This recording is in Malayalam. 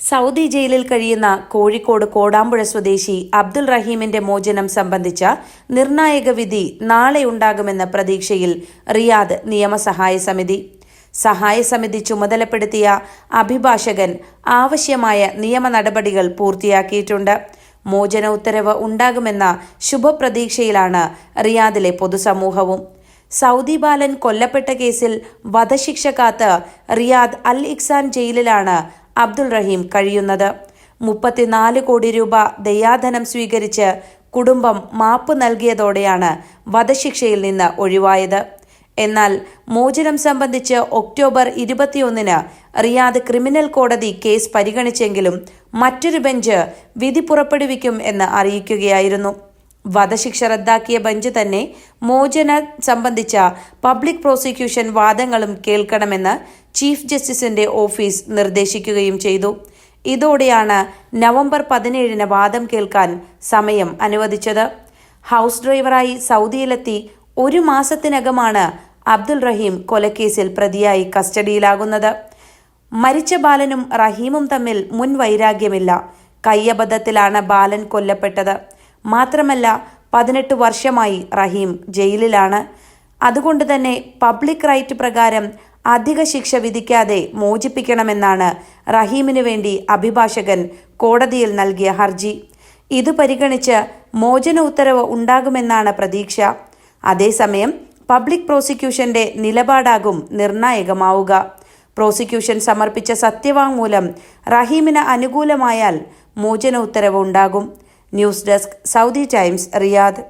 സൗദി ജയിലിൽ കഴിയുന്ന കോഴിക്കോട് കോടാമ്പുഴ സ്വദേശി അബ്ദുൾ റഹീമിന്റെ മോചനം സംബന്ധിച്ച നിർണായക വിധി നാളെ ഉണ്ടാകുമെന്ന പ്രതീക്ഷയിൽ റിയാദ് നിയമസഹായ സമിതി. സഹായ സമിതി ചുമതലപ്പെടുത്തിയ അഭിഭാഷകൻ ആവശ്യമായ നിയമ നടപടികൾ പൂർത്തിയാക്കിയിട്ടുണ്ട്. മോചന ഉത്തരവ് ഉണ്ടാകുമെന്ന ശുഭപ്രതീക്ഷയിലാണ് റിയാദിലെ പൊതുസമൂഹവും. സൗദി ബാലൻ കൊല്ലപ്പെട്ട കേസിൽ വധശിക്ഷ കാത്ത് റിയാദ് അൽ ഇക്സാൻ ജയിലിലാണ് അബ്ദുൾ റഹീം കഴിയുന്നത്. മുപ്പത്തിനാല് കോടി രൂപ ദയാധനം സ്വീകരിച്ച് കുടുംബം മാപ്പ് നൽകിയതോടെയാണ് വധശിക്ഷയിൽ നിന്ന് ഒഴിവായത്. എന്നാൽ മോചനം സംബന്ധിച്ച് ഒക്ടോബർ ഇരുപത്തിയൊന്നിന് റിയാദ് ക്രിമിനൽ കോടതി കേസ് പരിഗണിച്ചെങ്കിലും മറ്റൊരു ബെഞ്ച് വിധി പുറപ്പെടുവിക്കും എന്ന് അറിയിക്കുകയായിരുന്നു. വധശിക്ഷ റദ്ദാക്കിയ ബെഞ്ച് തന്നെ മോചന സംബന്ധിച്ച പബ്ലിക് പ്രോസിക്യൂഷൻ വാദങ്ങളും കേൾക്കണമെന്ന് ചീഫ് ജസ്റ്റിസിന്റെ ഓഫീസ് നിർദ്ദേശിക്കുകയും ചെയ്തു. ഇതോടെയാണ് നവംബർ പതിനേഴിന് വാദം കേൾക്കാൻ സമയം അനുവദിച്ചത്. ഹൗസ് ഡ്രൈവറായി സൗദിയിലെത്തി ഒരു മാസത്തിനകമാണ് അബ്ദുൾ റഹീം കൊലക്കേസിൽ പ്രതിയായി കസ്റ്റഡിയിലാകുന്നത്. മരിച്ച ബാലനും റഹീമും തമ്മിൽ മുൻ വൈരാഗ്യമില്ല. കയ്യബദ്ധത്തിലാണ് ബാലൻ കൊല്ലപ്പെട്ടത്. മാത്രമല്ല പതിനെട്ട് വർഷമായി റഹീം ജയിലിലാണ്. അതുകൊണ്ട് തന്നെ പബ്ലിക് റൈറ്റ് പ്രകാരം അധിക ശിക്ഷ വിധിക്കാതെ മോചിപ്പിക്കണമെന്നാണ് റഹീമിനു വേണ്ടി അഭിഭാഷകൻ കോടതിയിൽ നൽകിയ ഹർജി. ഇത് പരിഗണിച്ച് മോചന ഉത്തരവ് ഉണ്ടാകുമെന്നാണ് പ്രതീക്ഷ. അതേസമയം പബ്ലിക് പ്രോസിക്യൂഷന്റെ നിലപാടാകും നിർണായകമാവുക. പ്രോസിക്യൂഷൻ സമർപ്പിച്ച സത്യവാങ്മൂലം റഹീമിന് അനുകൂലമായാൽ മോചന ഉത്തരവ് ഉണ്ടാകും. News desk Saudi Times Riyadh.